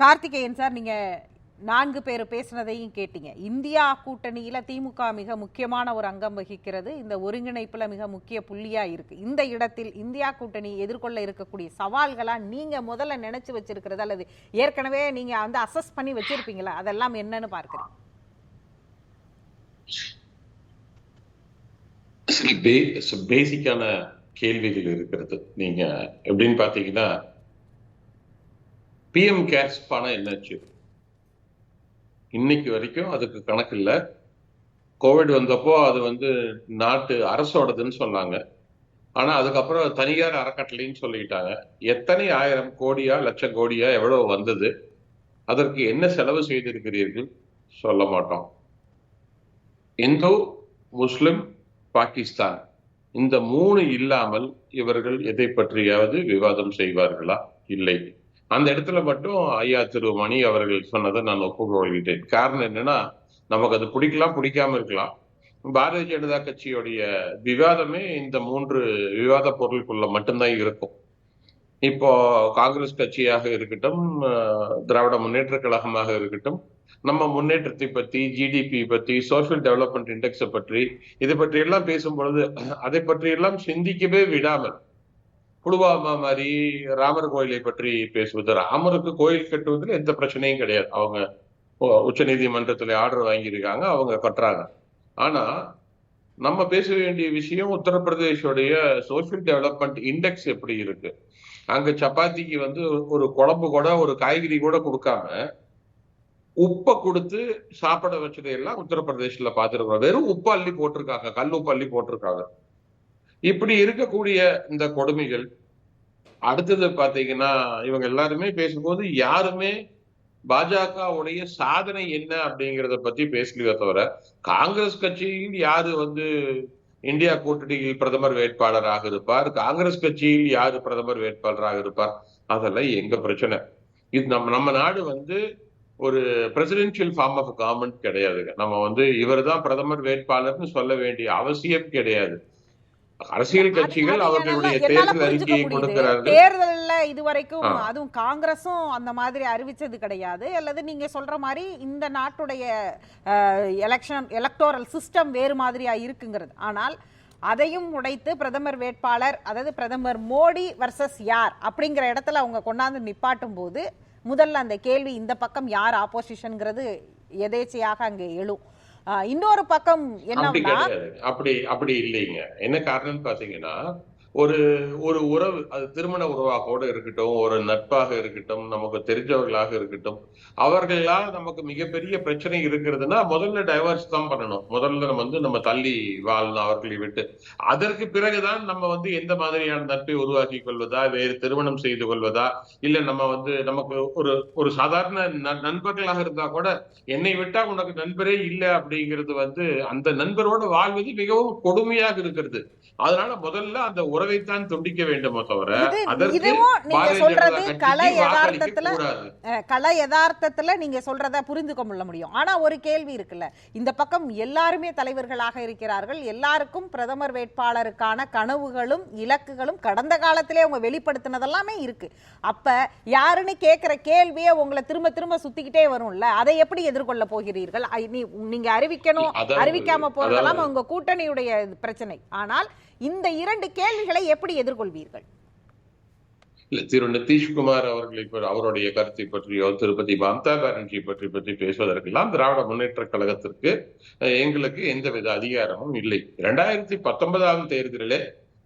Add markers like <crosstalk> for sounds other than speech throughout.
Karthikeyan sir நீங்க நான்கு பேர் பேசுனதையும் கேட்டீங்க. இந்தியா கூட்டணியில திமுக மிக முக்கியமான ஒரு அங்கம் வகிக்கிறது. இந்த ஒருங்கிணைப்புல மிக முக்கிய புள்ளியா இருக்கு. இந்த இடத்தில் இந்தியா கூட்டணி எதிர்கொள்ள இருக்கக்கூடிய சவால்களாக நீங்க முதல்ல நினைச்சு வச்சிருக்கிறது அல்லது ஏற்கனவே நீங்க வந்து அசஸ் பண்ணி வச்சிருப்பீங்களா? அதெல்லாம் என்னன்னு பார்க்கிறீங்க சில பேசிக்கான கேள்விகள் இருக்கிறது. நீங்க எப்படின்னு பாத்தீங்கன்னா பிஎம் கேர்ஸ் பணம் என்னாச்சு? இன்னைக்கு வரைக்கும் அதுக்கு கணக்கு இல்லை. கோவிட் வந்தப்போ அது வந்து நாட்டு அரசோடதுன்னு சொன்னாங்க. ஆனா அதுக்கப்புறம் தனியார் அறக்கட்டளைன்னு சொல்லிட்டாங்க எத்தனை ஆயிரம் கோடியா லட்சம் கோடியா எவ்வளவு வந்தது? அதற்கு என்ன செலவு செய்திருக்கிறீர்கள்? சொல்ல மாட்டோம். இந்து முஸ்லிம் பாகிஸ்தான் இந்த மூணு இல்லாமல் இவர்கள் எதை பற்றியாவது விவாதம் செய்வார்களா? இல்லை. அந்த இடத்துல மட்டும் ஐயா திரு மணி அவர்கள் சொன்னதை நான் ஒப்புக்கொள்கிறேன். காரணம் என்னன்னா நமக்கு அது பிடிக்கலாம் பிடிக்காம இருக்கலாம். பாரதிய ஜனதா கட்சியுடைய விவாதமே இந்த மூன்று விவாத பொருளுக்குள்ள மட்டும்தான் இருக்கும். இப்போ காங்கிரஸ் கட்சியாக இருக்கட்டும் திராவிட முன்னேற்ற கழகமாக இருக்கட்டும் நம்ம முன்னேற்றத்தை பத்தி ஜிடிபி பத்தி சோசியல் டெவலப்மெண்ட் இண்டெக்ஸை பற்றி இதை பற்றி எல்லாம் பேசும் பொழுது அதை பற்றி எல்லாம் சிந்திக்கவே விடாமல் புலுவாமா மாதிரி ராமர் கோயிலை பற்றி பேசுவது. ராமருக்கு கோயில் கட்டுவதில் எந்த பிரச்சனையும் கிடையாது. அவங்க உச்ச நீதிமன்றத்துல ஆர்டர் வாங்கியிருக்காங்க அவங்க கட்டுறாங்க. ஆனா நம்ம பேச வேண்டிய விஷயம் உத்தரப்பிரதேஷோடைய சோசியல் டெவலப்மெண்ட் இண்டெக்ஸ் எப்படி இருக்கு? அங்க சப்பாத்திக்கு வந்து ஒரு குழம்பு கூட ஒரு காய்கறி கூட கொடுக்காம உப்பை கொடுத்து சாப்பிட வச்சதை எல்லாம் உத்தரப்பிரதேசல பார்த்துருக்கோம் வெறும் உப்பு அள்ளி போட்டிருக்காங்க கல் உப்பு அள்ளி போட்டிருக்காங்க. இப்படி இருக்கக்கூடிய இந்த கொடுமைகள் அடுத்தது பாத்தீங்கன்னா இவங்க எல்லாருமே பேசும்போது யாருமே பாஜகவுடைய சாதனை என்ன அப்படிங்கிறத பத்தி பேசலையோ தவிர காங்கிரஸ் கட்சியில் யாரு வந்து இந்தியா கூட்டணியில் பிரதமர் வேட்பாளராக இருப்பார் காங்கிரஸ் கட்சியில் யாரு பிரதமர் வேட்பாளராக இருப்பார் அதெல்லாம் எங்க பிரச்சனை? இது நம்ம நம்ம நாடு வந்து ஒரு பிரசிடென்சியல் ஃபார்ம் ஆஃப் கவர்மெண்ட் கிடையாதுங்க. நம்ம வந்து இவர் தான் பிரதமர் வேட்பாளர்னு சொல்ல வேண்டிய அவசியம் கிடையாது. அரசியல் கட்சிகள் அவர்களுடைய தேர்தல் அறிக்கையை கொடுக்கிறார்கள். தேர்தல்ல இதுவரைக்கும் அதுவும் காங்கிரஸும் அந்த மாதிரி அறிவிச்சது கிடையாது. அல்லது நீங்க சொல்ற மாதிரி இந்த நாட்டுடைய எலெக்ஷன் எலக்டோரல் சிஸ்டம் வேறு மாதிரியா இருக்குங்கிறது. ஆனால் அதையும் உடைத்து பிரதமர் வேட்பாளர் அதாவது பிரதமர் மோடி வர்சஸ் யார் அப்படிங்கிற இடத்துல அவங்க கொண்டாந்து நிப்பாட்டும் போது முதல்ல அந்த கேள்வி இந்த பக்கம் யார் ஆப்போசிஷன்ங்கிறது எதேச்சையாக அங்கே எழும். இன்னொரு பக்கம் என்னன்னா அப்படி அப்படி இல்லைங்க. என்ன காரணம்னு பாத்தீங்கன்னா ஒரு ஒரு உறவு அது திருமண உறவாக இருக்கட்டும் ஒரு நட்பாக இருக்கட்டும் நமக்கு தெரிஞ்சவர்களாக இருக்கட்டும் அவர்களால் நமக்கு மிகப்பெரிய பிரச்சனை இருக்கிறதுனா முதல்ல டைவர்ஸ் தான் பண்ணணும். முதல்ல நம்ம வந்து நம்ம தள்ளி வாழணும் அவர்களை விட்டு. அதற்கு பிறகுதான் நம்ம வந்து எந்த மாதிரியான நட்பை உருவாக்கி கொள்வதா வேறு திருமணம் செய்து கொள்வதா இல்ல நம்ம வந்து நமக்கு ஒரு ஒரு சாதாரண நண்பர்களாக இருந்தா கூட என்னை விட்டா உனக்கு நண்பரே இல்லை அப்படிங்கிறது வந்து அந்த நண்பரோட வாழ்வது மிகவும் கொடுமையாக இருக்கிறது. அதனால முதல்ல அந்த உறவைத்தான் துண்டிக்க வேண்டுமோ தவிர அதற்கு சொல்றது கலை யதார்த்தத்துல கலை யதார்த்தத்துல நீங்க சொல்றத புரிந்து கொள்ள முடியும். ஆனா ஒரு கேள்வி இருக்குல்ல. இந்த பக்கம் எல்லாருமே தலைவர்களாக இருக்கிறார்கள். எல்லாருக்கும் பிரதமர் வேட்பாளருக்கான கனவுகளும் இலக்குகளும் கடந்த காலத்திலே அவங்க வெளிப்படுத்தினதெல்லாமே இருக்கு. அப்ப யாருன்னு கேட்கிற கேள்வியே உங்களை திரும்ப திரும்ப சுத்திக்கிட்டே வரும்ல. அதை எப்படி எதிர்கொள்ள போகிறீர்கள்? நீங்க அறிவிக்கணும் அறிவிக்காம போறதெல்லாம் உங்க கூட்டணியுடைய பிரச்சனை. ஆனால் இந்த இரண்டு கேள்விகளை எப்படி எதிர்கொள்வீர்கள்? இல்ல திரு நிதிஷ்குமார் அவர்களை அவருடைய கருத்தை பற்றியோ திருப்பதி மம்தா பானர்ஜி பற்றி பற்றி பேசுவதற்கெல்லாம் திராவிட முன்னேற்ற கழகத்திற்கு எங்களுக்கு எந்தவித அதிகாரமும் இல்லை. இரண்டாயிரத்தி பத்தொன்பதாம் தேர்தலிலே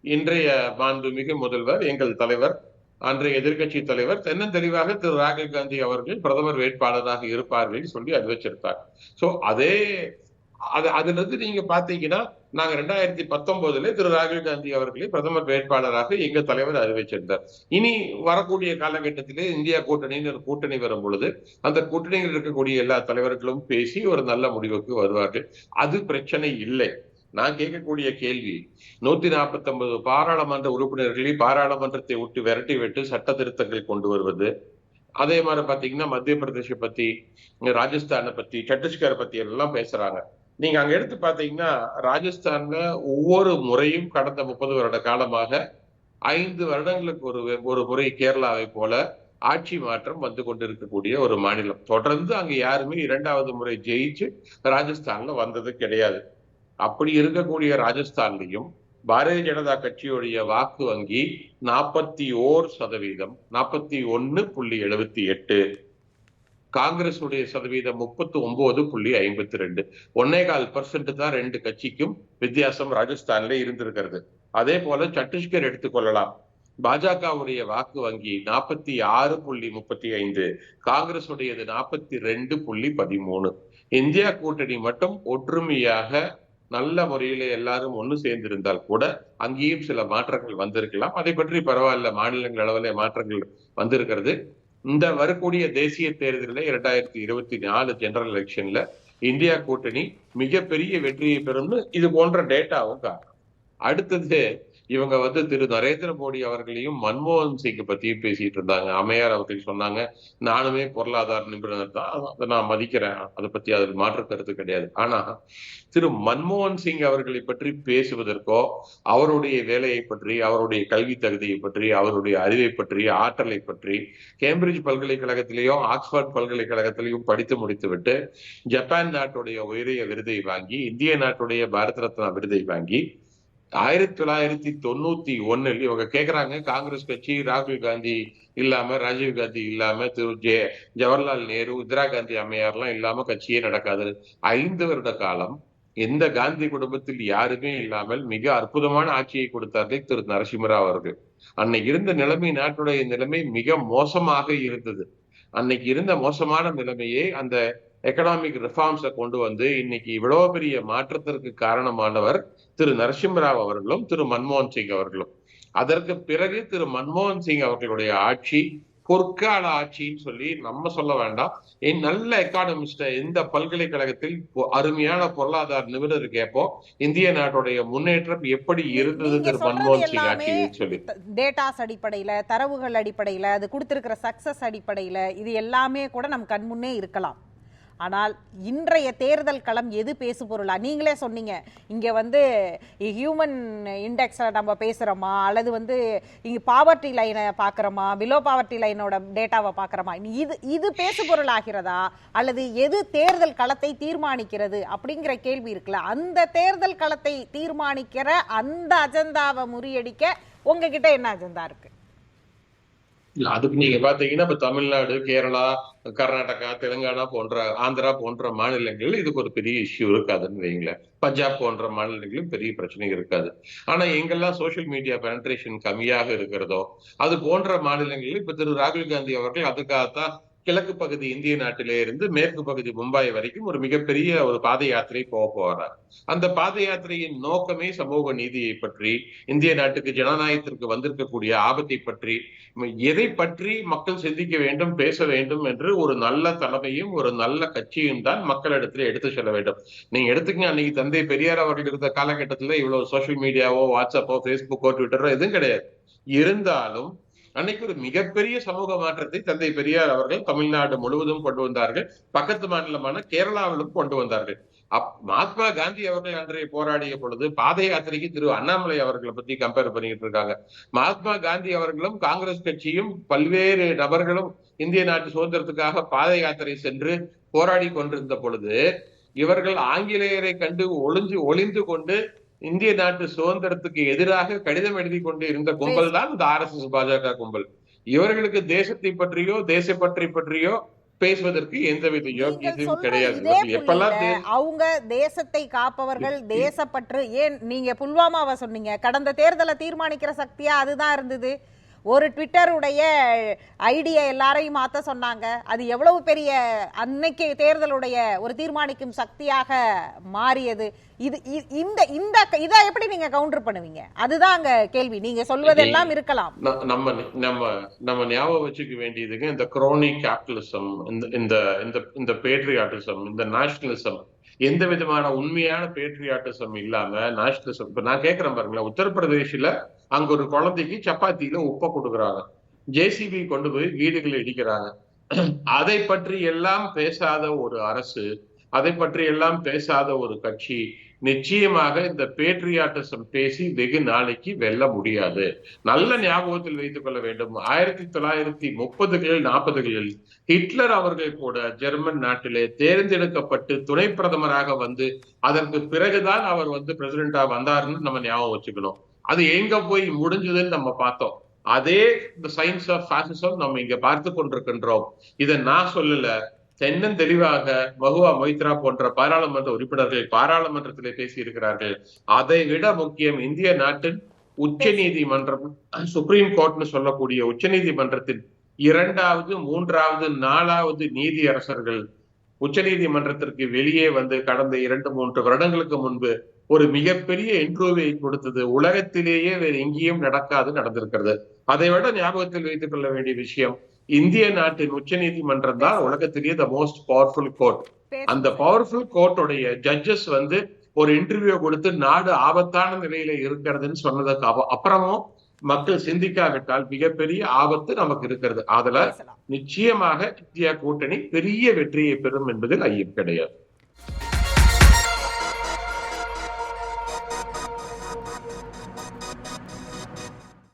இன்றைய மாண்புமிகு முதல்வர் எங்கள் தலைவர் அன்றைய எதிர்கட்சி தலைவர் தென்னந்தெளிவாக திரு ராகுல் காந்தி அவர்கள் பிரதமர் வேட்பாளராக இருப்பார்கள் சொல்லி அது வச்சிருப்பார் சோ அதே அது அதுல இருந்து நீங்க பாத்தீங்கன்னா நாங்க ரெண்டாயிரத்தி பத்தொன்பதுல திரு ராகுல் காந்தி அவர்களை பிரதமர் வேட்பாளராக எங்க தலைவர் அறிவிச்சிருந்தார். இனி வரக்கூடிய காலகட்டத்திலே இந்தியா கூட்டணின்னு ஒரு கூட்டணி வரும் பொழுது அந்த கூட்டணியில் இருக்கக்கூடிய எல்லா தலைவர்களும் பேசி ஒரு நல்ல முடிவுக்கு வருவார்கள். அது பிரச்சனை இல்லை. நான் கேட்கக்கூடிய கேள்வி நூத்தி நாற்பத்தி ஒன்பது பாராளுமன்ற உறுப்பினர்களை பாராளுமன்றத்தை விட்டு விரட்டி விட்டு சட்ட திருத்தங்கள் கொண்டு வருவது அதே மாதிரி பாத்தீங்கன்னா மத்திய பிரதேச பத்தி ராஜஸ்தானை பத்தி சத்தீஸ்கரை பத்தி எல்லாம் பேசுறாங்க. நீங்க அங்க எடுத்து பாத்தீங்கன்னா ராஜஸ்தான்ல ஒவ்வொரு முறையும் கடந்த முப்பது வருட காலமாக ஐந்து வருடங்களுக்கு ஒரு ஒரு முறை கேரளாவை போல ஆட்சி மாற்றம் வந்து கொண்டிருக்கக்கூடிய ஒரு மாநிலம். தொடர்ந்து அங்க யாருமே இரண்டாவது முறை ஜெயிச்சு ராஜஸ்தான்ல வந்தது கிடையாது. அப்படி இருக்கக்கூடிய ராஜஸ்தான்லையும் பாரதிய ஜனதா கட்சியுடைய வாக்கு வங்கி நாற்பத்தி ஓர் சதவீதம் நாற்பத்தி ஒன்னு புள்ளி எழுபத்தி எட்டு காங்கிரஸ் உடைய சதவீதம் முப்பத்தி ஒன்பது புள்ளி ஐம்பத்தி ரெண்டு. ஒன்னே கால் பர்சன்ட் தான் ரெண்டு கட்சிக்கும் வித்தியாசம் ராஜஸ்தான்ல இருந்திருக்கிறது. அதே போல சத்தீஸ்கர் எடுத்துக்கொள்ளலாம் பாஜகவுடைய வாக்கு வங்கி நாற்பத்தி ஆறு புள்ளி முப்பத்தி ஐந்து காங்கிரஸ் உடையது நாற்பத்தி ரெண்டு புள்ளி பதிமூணு. இந்தியா கூட்டணி மட்டும் ஒற்றுமையாக நல்ல முறையில எல்லாரும் ஒண்ணு சேர்ந்திருந்தால் கூட அங்கேயும் சில மாற்றங்கள் வந்திருக்கலாம். அதை பற்றி பரவாயில்ல மாநிலங்கள் அளவில் மாற்றங்கள் வந்திருக்கிறது. இந்த வரக்கூடிய தேசிய தேர்தலில் இரண்டாயிரத்தி இருபத்தி நாலு ஜெனரல் எலெக்ஷன்ல இந்தியா கூட்டணி மிகப்பெரிய வெற்றியை பெறும்னு இது போன்ற டேட்டாவும் காரணம் அடுத்தது இவங்க வந்து திரு நரேந்திர மோடி அவர்களையும் மன்மோகன் சிங் பத்தியும் பேசிட்டு இருந்தாங்க. அம்மையார் அவர்கள் சொன்னாங்க நானுமே பொருளாதார நிபுணர் தான். அதை நான் மதிக்கிறேன். அதை பத்தி அதில் மாற்று கருத்து கிடையாது. ஆனா திரு மன்மோகன் சிங் அவர்களை பற்றி பேசுவதற்கோ அவருடைய வேலையை பற்றி அவருடைய கல்வி தகுதியை பற்றி அவருடைய அறிவை பற்றி ஆற்றலை பற்றி கேம்பிரிட்ஜ் பல்கலைக்கழகத்திலேயும் ஆக்ஸ்போர்ட் பல்கலைக்கழகத்திலையும் படித்து முடித்துவிட்டு ஜப்பான் நாட்டுடைய உயரிய விருதை வாங்கி இந்திய நாட்டுடைய பாரத ரத்னா விருதை வாங்கி ஆயிரத்தி தொள்ளாயிரத்தி தொண்ணூத்தி ஒன்னில் இவங்க கேக்குறாங்க காங்கிரஸ் கட்சி ராகுல் காந்தி இல்லாம ராஜீவ் காந்தி இல்லாம திரு ஜே ஜவஹர்லால் நேரு இந்திரா காந்தி அம்மையார்லாம் இல்லாம கட்சியே நடக்காது. ஐந்து வருட காலம் எந்த காந்தி குடும்பத்தில் யாருமே இல்லாமல் மிக அற்புதமான ஆட்சியை கொடுத்தார்கள் திரு நரசிம்மராவ் அவர்கள். அன்னைக்கு இருந்த நிலைமை நாட்டுடைய நிலைமை மிக மோசமாக இருந்தது. அன்னைக்கு இருந்த மோசமான நிலைமையை அந்த எக்கனாமிக் ரிஃபார்ம்ஸை கொண்டு வந்து இன்னைக்கு இவ்வளவு பெரிய மாற்றத்திற்கு காரணமானவர் திரு நரசிம்மராவ் அவர்களும் திரு மன்மோகன் சிங் அவர்களும். அதற்கு பிறகு திரு மன்மோகன் சிங் அவர்களுடைய ஆட்சி பொற்கால ஆட்சின்னு சொல்லி நம்ம சொல்ல வேண்டாம். என் நல்ல எக்கானமிஸ்ட எந்த பல்கலைக்கழகத்தில் அருமையான பொருளாதார நிபுணர் கேட்போம். இந்திய நாட்டுடைய முன்னேற்றம் எப்படி இருந்தது திரு மன்மோகன் சிங் ஆட்சி சொல்லி. டேட்டாஸ் அடிப்படையில தரவுகள் அடிப்படையில அது கொடுத்திருக்கிற சக்சஸ் அடிப்படையில இது எல்லாமே கூட நம் கண்முன்னே இருக்கலாம். ஆனால் இன்றைய தேர்தல் களம் எது பேசு பொருளா? நீங்களே சொன்னீங்க. இங்கே வந்து ஹியூமன் இண்டெக்ஸில் நம்ம பேசுகிறோமா அல்லது வந்து இங்கே பாவர்ட்டி லைனை பார்க்குறோமா பிலோ பாவர்ட்டி லைனோட டேட்டாவை பார்க்குறோமா இது இது பேசு பொருள் ஆகிறதா அல்லது எது தேர்தல் களத்தை தீர்மானிக்கிறது? அப்படிங்கிற கேள்வி இருக்குல்ல. அந்த தேர்தல் களத்தை தீர்மானிக்கிற அந்த அஜெண்டாவை முறியடிக்க உங்ககிட்ட என்ன அஜெண்டா இருக்குது இல்ல அதுக்கு நீங்க பாத்தீங்கன்னா இப்ப தமிழ்நாடு கேரளா கர்நாடகா தெலுங்கானா போன்ற ஆந்திரா போன்ற மாநிலங்களில் இதுக்கு ஒரு பெரிய இஷ்யூ இருக்காதுன்னு வைங்களேன் பஞ்சாப் போன்ற மாநிலங்களிலும் பெரிய பிரச்சனை இருக்காது. ஆனா எங்கெல்லாம் சோசியல் மீடியா பெனட்ரேஷன் கம்மியாக இருக்கிறதோ அது போன்ற மாநிலங்களில் இப்ப திரு ராகுல் காந்தி அவர்கள் அதுக்காகத்தான் கிழக்கு பகுதி இந்திய நாட்டிலே இருந்து மேற்கு பகுதி மும்பாய் வரைக்கும் ஒரு மிகப்பெரிய ஒரு பாத யாத்திரை போக போறார். அந்த பாத யாத்திரையின் நோக்கமே சமூக நீதியை பற்றி இந்திய நாட்டுக்கு ஜனநாயகத்திற்கு வந்திருக்கக்கூடிய ஆபத்தை பற்றி எதை பற்றி மக்கள் சிந்திக்க வேண்டும் பேச வேண்டும் என்று ஒரு நல்ல தலைமையும் ஒரு நல்ல கட்சியும் தான் மக்களிடத்துல எடுத்து செல்ல வேண்டும். நீங்க எடுத்துக்கங்க அன்னைக்கு தந்தை பெரியார் அவர்கள் இருந்த காலகட்டத்துல இவ்வளவு சோசியல் மீடியாவோ வாட்ஸ்அப்போ பேஸ்புக்கோ ட்விட்டரோ எதுவும் கிடையாது. இருந்தாலும் அன்னைக்கு ஒரு மிகப்பெரிய சமூக மாற்றத்தை தந்தை பெரியார் அவர்கள் தமிழ்நாடு முழுவதும் கொண்டு வந்தார்கள். பக்கத்து மாநிலமான கேரளாவிலும் கொண்டு வந்தார்கள். அப் மகாத்மா காந்தி அவர்கள் அன்றைய போராடிய பொழுது பாத யாத்திரைக்கு திரு அண்ணாமலை அவர்களை பத்தி கம்பேர் பண்ணிட்டு இருக்காங்க. மகாத்மா காந்தி அவர்களும் காங்கிரஸ் கட்சியும் பல்வேறு நபர்களும் இந்திய நாட்டு சுதந்திரத்துக்காக பாத யாத்திரை சென்று போராடி கொண்டிருந்த பொழுது இவர்கள் ஆங்கிலேயரை கண்டு ஒளிஞ்சு ஒளிந்து கொண்டு இந்திய நாட்டு சுதந்திரத்துக்கு எதிராக கடிதம் எழுதி கொண்டு இருந்த கும்பல் தான் இந்த ஆர் எஸ் எஸ் பாஜக கும்பல். இவர்களுக்கு தேசத்தை பற்றியோ தேசப்பற்றை பற்றியோ பேசுவதற்கு எந்தவித யோக்கியத்தையும் கிடையாது. எப்பெல்லாம் அவங்க தேசத்தை காப்பவர்கள் தேசப்பற்று ஏன் நீங்க புல்வாமாவை சொன்னீங்க? கடந்த தேர்தலை தீர்மானிக்கிற சக்தியா அதுதான் இருந்தது. ஒரு ட்விட்டருடைய ஐடியா எல்லாரையும் மாற்ற சொன்னாங்க. அது எவ்வளவு பெரிய அன்னைக்கு தேர்தலுடைய ஒரு தீர்மானிக்கும் சக்தியாக மாறியது. இது இந்த இந்த இதை எப்படி நீங்க கவுண்டர் பண்ணுவீங்க? அதுதான் அங்க கேள்வி. நீங்க சொல்வதெல்லாம் இருக்கலாம். நம்ம நம்ம நம்ம ஞாபகம் வச்சுக்க வேண்டியதுக்கு இந்த குரோனி கேபிட்டலிசம் இந்த இந்த இந்த இந்த பேட்ரியாட்டிசம் இந்த நேஷனலிசம் எந்த விதமான உண்மையான பேட்ரியாட்டிசம் இல்லாம நேஷனலிசம் இப்ப நான் கேட்கிறேன் பாருங்களேன் உத்தரப்பிரதேசில அங்க ஒரு குழந்தைக்கு சப்பாத்தியில உப்பை கொடுக்குறாங்க. ஜேசிபி கொண்டு போய் வீடுகளை இடிக்கிறாங்க. <clears throat> அதை பற்றி எல்லாம் பேசாத ஒரு அரசு அதை பற்றி எல்லாம் பேசாத ஒரு கட்சி நிச்சயமாக இந்த பேட்ரியாட்டிசம் பேசி வெகு நாளைக்கு வெல்ல முடியாது. நல்ல ஞாபகத்தில் வைத்துக் கொள்ள வேண்டும். ஆயிரத்தி தொள்ளாயிரத்தி முப்பதுகளில் நாற்பதுகளில் ஹிட்லர் அவர்கள் கூட ஜெர்மன் நாட்டிலே தேர்ந்தெடுக்கப்பட்டு துணை பிரதமராக வந்து அதற்கு பிறகுதான் அவர் வந்து பிரசிடென்டா வந்தாருன்னு நம்ம ஞாபகம் வச்சுக்கணும். அது எங்க போய் முடிஞ்சதுன்னு நம்ம பார்த்தோம். அதே இந்த சயின்ஸ் ஆஃப் பாசிசம் நம்ம இங்க பார்த்து கொண்டிருக்கின்றோம். இதை நான் சொல்லல. தென்னன் தெளிவாக மகுவா மொய்த்ரா போன்ற பாராளுமன்ற உறுப்பினர்கள் பாராளுமன்றத்திலே பேசி இருக்கிறார்கள் அதை விட முக்கியம் இந்திய நாட்டின் உச்ச நீதிமன்றம் சுப்ரீம் கோர்ட்னு சொல்லக்கூடிய உச்ச நீதிமன்றத்தின் இரண்டாவது மூன்றாவது நாலாவது நீதி அரசர்கள் உச்ச நீதிமன்றத்திற்கு வெளியே வந்து கடந்த இரண்டு மூன்று வருடங்களுக்கு முன்பு ஒரு மிகப்பெரிய இன்ட்ரோவை கொடுத்தது. உலகத்திலேயே வேறு எங்கேயும் நடக்காது நடந்திருக்கிறது. அதை விட ஞாபகத்தில் வைத்துக் கொள்ள வேண்டிய விஷயம் இந்திய நாட்டின் உச்ச நீதிமன்றம் தான் உலகத்திலேயே த மோஸ்ட் பவர்ஃபுல் கோர்ட் அந்த பவர்ஃபுல் கோர்ட்டுடைய ஜட்ஜஸ் வந்து ஒரு இன்டர்வியூ கொடுத்து நாடு ஆபத்தான நிலையில இருக்கிறதுன்னு சொன்னதுக்கு அப்~ அப்புறமும் மக்கள் சிந்திக்காவிட்டால் மிகப்பெரிய ஆபத்து நமக்கு இருக்கிறது. அதுல நிச்சயமாக இந்தியா கூட்டணி பெரிய வெற்றியை பெறும் என்பதில் ஐயம் கிடையாது.